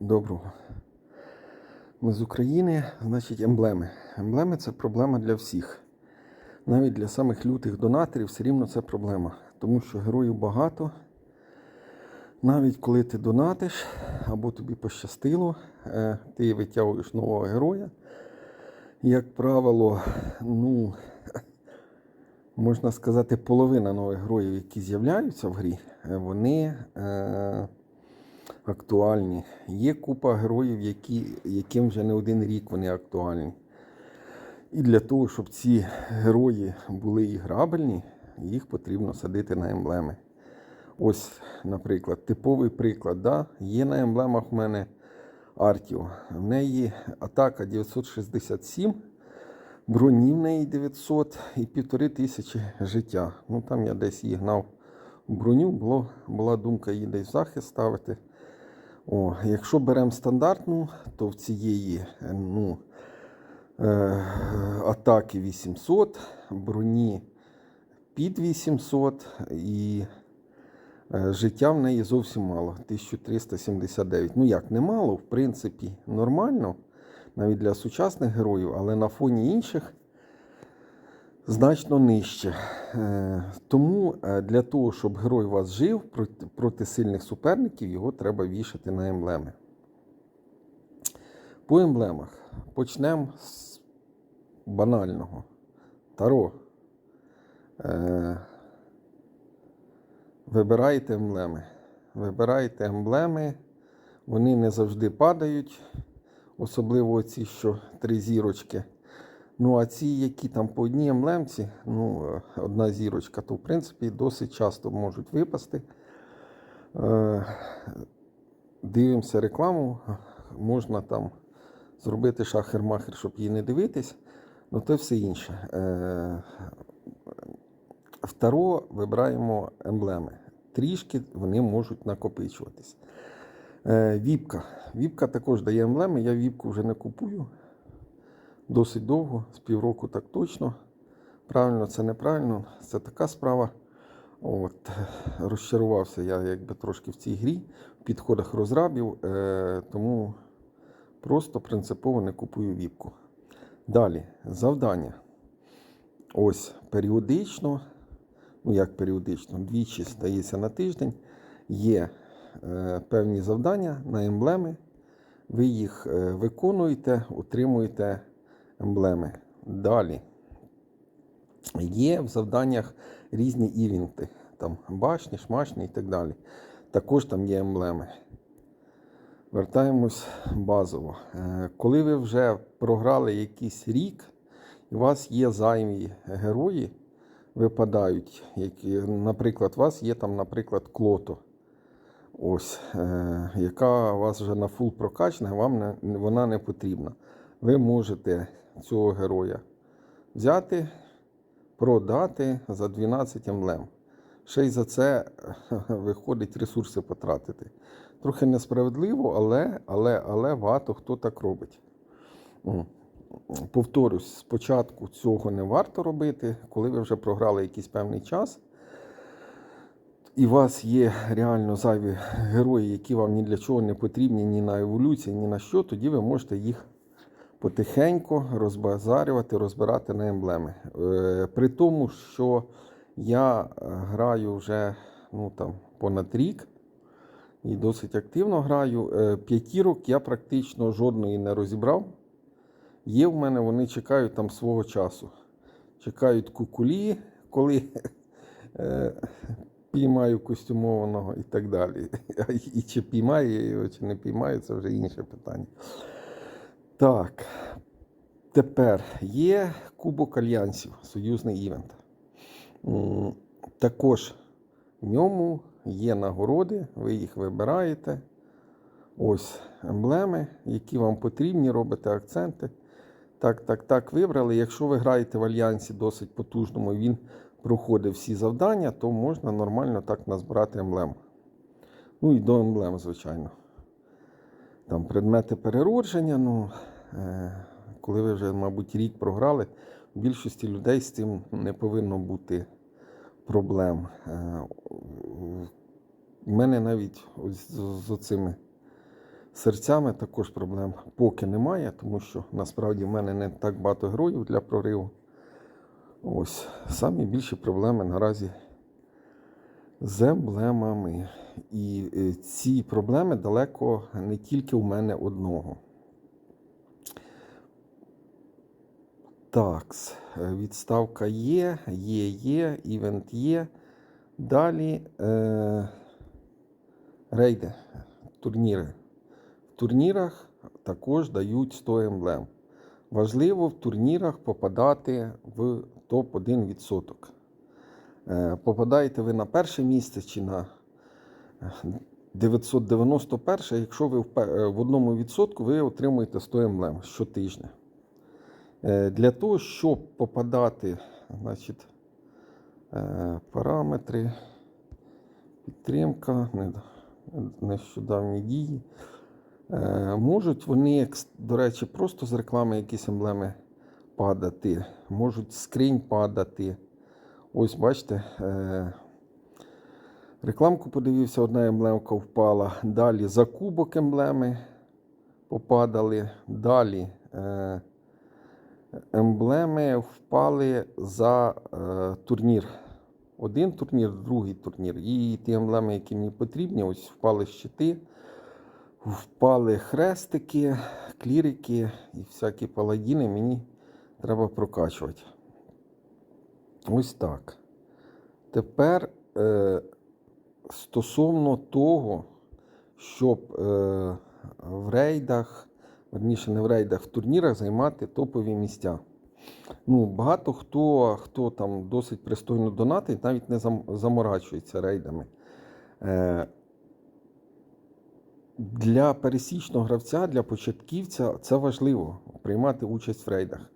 Доброго. Ми з України, значить, емблеми. Емблеми це проблема для всіх. Навіть для самих лютих донаторів все рівно це проблема. Тому що героїв багато. Навіть коли ти донатиш, або тобі пощастило, е, ти витягуєш нового героя. Як правило, ну, можна сказати, половина нових героїв, які з'являються в грі, е, вони е, актуальні. Є купа героїв, які, яким вже не один рік вони актуальні. І для того, щоб ці герої були іграбельні, їх потрібно садити на емблеми. Ось, наприклад, типовий приклад. Да? Є на емблемах у мене Артіо. В неї атака 967, броні в неї 900 і півтори тисячі життя. Ну там я десь її гнав в броню, було, була думка її десь в захист ставити. О, якщо беремо стандартну, то в цієї е, ну, е, атаки 800, броні під 800 і е, життя в неї зовсім мало 1379. Ну як, немало, в принципі, нормально, навіть для сучасних героїв, але на фоні інших значно нижче. Е, Тому е, для того, щоб герой вас жив проти, проти сильних суперників, його треба вішати на емблеми. По емблемах почнемо з банального. Таро. Е, Вибирайте емблеми. Вибирайте емблеми. Вони не завжди падають, особливо ці, що три зірочки. Ну, а ці, які там по одній емблемці, ну, е, одна зірочка, то в принципі досить часто можуть випасти. Е, Дивимося рекламу, можна там зробити шахер-махер, щоб її не дивитись, ну це все інше. Е, Второ вибираємо емблеми. Трішки вони можуть накопичуватись. Віпка. Віпка також дає емблеми. Я віпку вже не купую досить довго, з півроку так точно. Правильно, це неправильно, це така справа. От, Розчарувався я якби трошки в цій грі, в підходах розрабів, е, тому просто принципово не купую віпку. Далі, завдання. Ось періодично, ну як періодично, двічі стається на тиждень, є е, певні завдання на емблеми. Ви їх е, виконуєте, отримуєте емблеми. Далі. Є в завданнях різні івенти, там башні, шмашні і так далі. Також там є емблеми. Вертаємось базово. Е, Коли ви вже програли якийсь рік, і у вас є зайві герої, випадають, які, наприклад, у вас є там, наприклад, клото. Ось, е, яка у вас вже на фул прокачана, вам не, вона не потрібна. Ви можете цього героя взяти, продати за 12 емблем. Ще й за це виходить ресурси потратити. Трохи несправедливо, але але, але багато хто так робить. Повторюсь, спочатку цього не варто робити, коли ви вже програли якийсь певний час. І у вас є реально зайві герої, які вам ні для чого не потрібні, ні на еволюції, ні на що, тоді ви можете їх потихеньку розбазарювати, розбирати на емблеми. Е, При тому, що я е, граю вже ну, там, понад рік і досить активно граю. Е, П'ятірок я практично жодної не розібрав. Є в мене, вони чекають там свого часу. Чекають кукулі, коли піймаю костюмованого і так далі. І чи піймаю я його, чи не піймаю, це вже інше питання. Так, тепер є Кубок Альянсів, союзний івент. Також в ньому є нагороди, ви їх вибираєте. Ось емблеми, які вам потрібні, робите акценти. Так, так, так, вибрали. Якщо ви граєте в альянсі досить потужному, він проходить всі завдання, то можна нормально так назбирати емблем. Ну і до емблем, звичайно. Там предмети переродження. Ну, е, коли ви вже, мабуть, рік програли, у більшості людей з цим не повинно бути проблем. Е, У мене навіть ось з оцими серцями також проблем поки немає, тому що насправді в мене не так багато героїв для прориву. Ось самі більші проблеми наразі з емблемами. І е, ці проблеми далеко не тільки у мене одного. Так, відставка є, є, є, івент є. Далі е, рейди, турніри. В турнірах також дають 100 емблем. Важливо в турнірах попадати в топ-1%. Е, Попадаєте ви на перше місце чи на 991, якщо ви е, в одному відсотку, ви отримуєте 100 емблем щотижня. Е, Для того, щоб попадати, значить, е, параметри, підтримка, нещодавні дії. Е, Можуть вони, до речі, просто з реклами якісь емблеми падати, можуть скринь падати. Ось бачите, е, рекламку подивився, одна емблемка впала. Далі за кубок емблеми попадали. Далі е, емблеми впали за е, турнір. Один турнір, другий турнір. І ті емблеми, які мені потрібні, ось впали щити, впали хрестики, клірики і всякі паладіни мені треба прокачувати. Ось так. Тепер е, стосовно того, щоб е, в рейдах, верніше не в рейдах, в турнірах займати топові місця. Ну, багато хто, хто там досить пристойно донатить, навіть не заморачується рейдами. Е, для пересічного гравця, для початківця це важливо приймати участь в рейдах.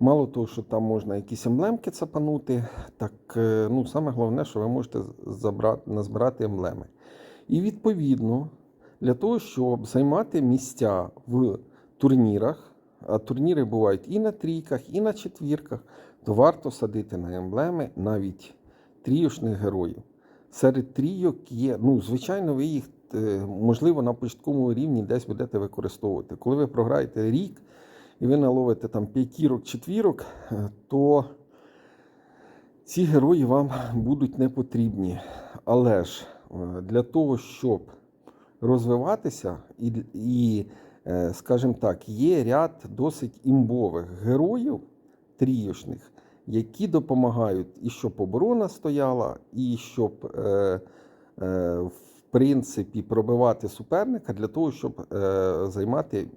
Мало того, що там можна якісь емблемки цапанути, так е, ну, саме головне, що ви можете забрати, назбирати емблеми. І відповідно, для того, щоб займати місця в турнірах, а турніри бувають і на трійках, і на четвірках, то варто садити на емблеми навіть трійошних героїв. Серед трійок є, ну, звичайно, ви їх, е, можливо, на початковому рівні десь будете використовувати. Коли ви програєте рік і ви наловите там п'ятірок, четвірок, е, то ці герої вам будуть не потрібні. Але ж е, для того, щоб розвиватися, і, і е, скажімо так, є ряд досить імбових героїв трійошних, які допомагають і щоб оборона стояла, і щоб, е, е, в принципі, пробивати суперника для того, щоб е, займати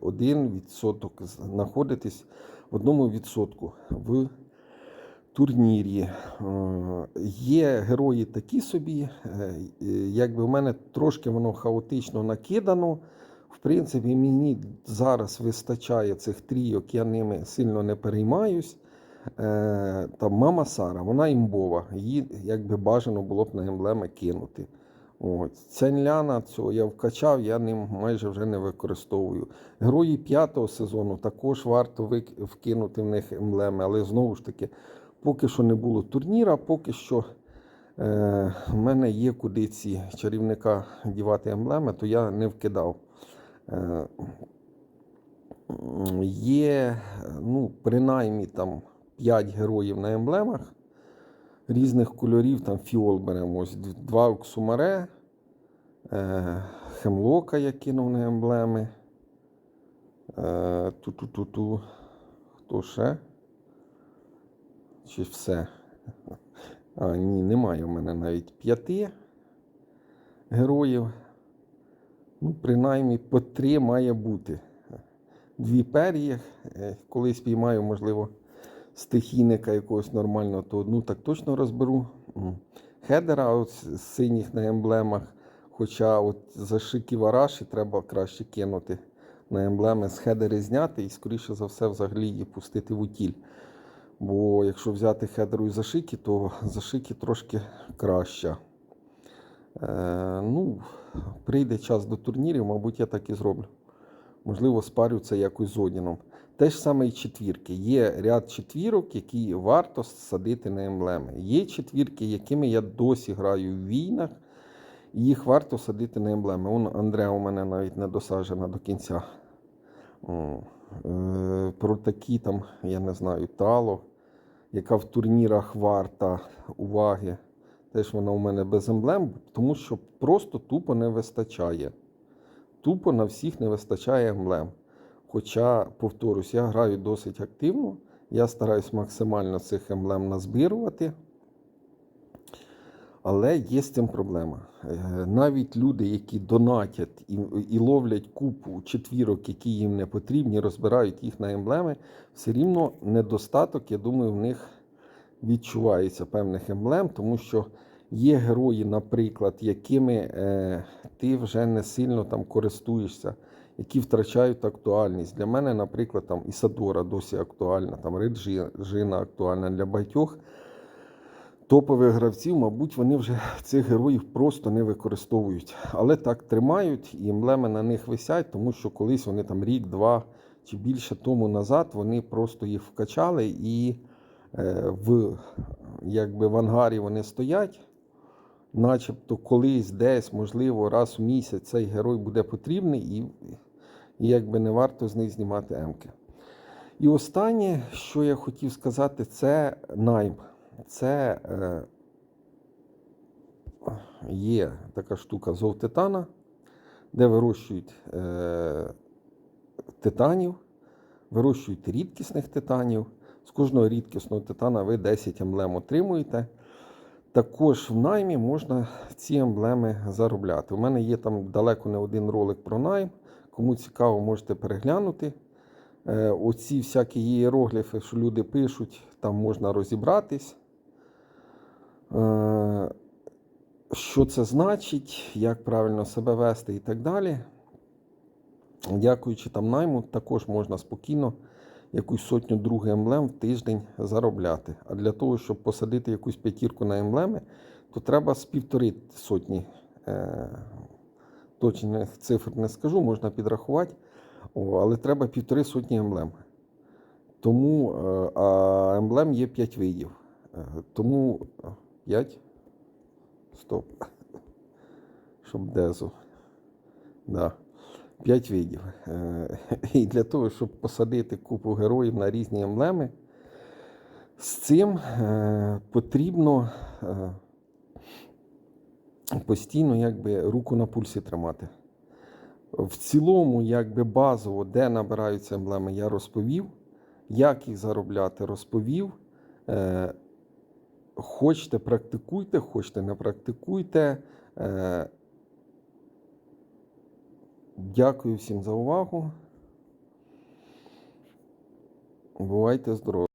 один відсоток, знаходитись в одному відсотку в турнірі. Е, Є герої такі собі, е, якби в мене трошки воно хаотично накидано. В принципі, мені зараз вистачає цих трійок, я ними сильно не переймаюсь. Е, Там мама Сара, вона імбова, її якби бажано було б на емблеми кинути. От. Цянляна цього я вкачав, я ним майже вже не використовую. Герої п'ятого сезону також варто вкинути в них емблеми, але знову ж таки, поки що не було турніра, поки що е, в мене є куди ці чарівника дівати емблеми, то я не вкидав. Е, є, ну, принаймні там 5 героїв на емблемах різних кольорів, там фіол беремо. Ось два оксумаре, е, хемлока я кинув на емблеми. Е, ту-ту-ту-ту. Хто ще? Чи все? А, ні, немає в мене навіть п'яти героїв. Ну, принаймні по три має бути. Дві пер'ї. Е, Колись піймаю, можливо, стихійника якогось нормального, то одну так точно розберу. Хедера от з синіх на емблемах. Хоча от за шики вараші треба краще кинути на емблеми з хедери зняти і, скоріше за все, взагалі її пустити в утіль. Бо якщо взяти хедеру і зашики, то зашики трошки краще. Е, ну, прийде час до турнірів, мабуть, я так і зроблю. Можливо, спарю це якось з Одіном. Те ж саме і четвірки. Є ряд четвірок, які варто садити на емблеми. Є четвірки, якими я досі граю в війнах, І їх варто садити на емблеми. Вон Андреа у мене навіть не досаджена до кінця. Е, Про такі там, я не знаю, тало, яка в турнірах варта уваги. Теж вона у мене без емблем, тому що просто тупо не вистачає. Тупо на всіх не вистачає емблем. Хоча, повторюсь, я граю досить активно. Я стараюсь максимально цих емблем назбирувати. Але є з цим проблема. Е, Навіть люди, які донатять і, і ловлять купу четвірок, які їм не потрібні, розбирають їх на емблеми, все рівно недостаток, я думаю, в них відчувається певних емблем, тому що є герої, наприклад, якими е, ти вже не сильно там користуєшся, які втрачають актуальність. Для мене, наприклад, там Ісадора досі актуальна, там Реджина актуальна для багатьох топових гравців, мабуть, вони вже цих героїв просто не використовують. Але так тримають і емблеми на них висять, тому що колись вони там рік, два чи більше тому назад вони просто їх вкачали і е, в, якби в ангарі вони стоять. Начебто колись десь, можливо, раз в місяць цей герой буде потрібний, і, і якби не варто з них знімати емки. І останнє, що я хотів сказати, це найм. Це е, є така штука зов титана, де вирощують е, титанів, вирощують рідкісних титанів. З кожного рідкісного титана ви 10 емблем отримуєте. Також в наймі можна ці емблеми заробляти. У мене є там далеко не один ролик про найм. Кому цікаво, можете переглянути. Е, Оці всякі ієрогліфи, що люди пишуть, там можна розібратись. Е, Що це значить, як правильно себе вести і так далі. Дякуючи там найму, також можна спокійно якусь сотню другу емблем в тиждень заробляти. А для того, щоб посадити якусь п'ятірку на емблеми, то треба з півтори сотні. Точних цифр не скажу, можна підрахувати. Але треба півтори сотні емблем. Тому е, а емблем є 5 видів. Е, Тому 5. Стоп. Щоб дезу. Да. 5 видів. Е, І для того, щоб посадити купу героїв на різні емблеми, з цим потрібно постійно якби, руку на пульсі тримати. В цілому, якби базово, де набираються емблеми, я розповів. Як їх заробляти, розповів. Е, Хочете, практикуйте, хочете, не практикуйте. Е, Дякую всім за увагу. Бувайте здорові!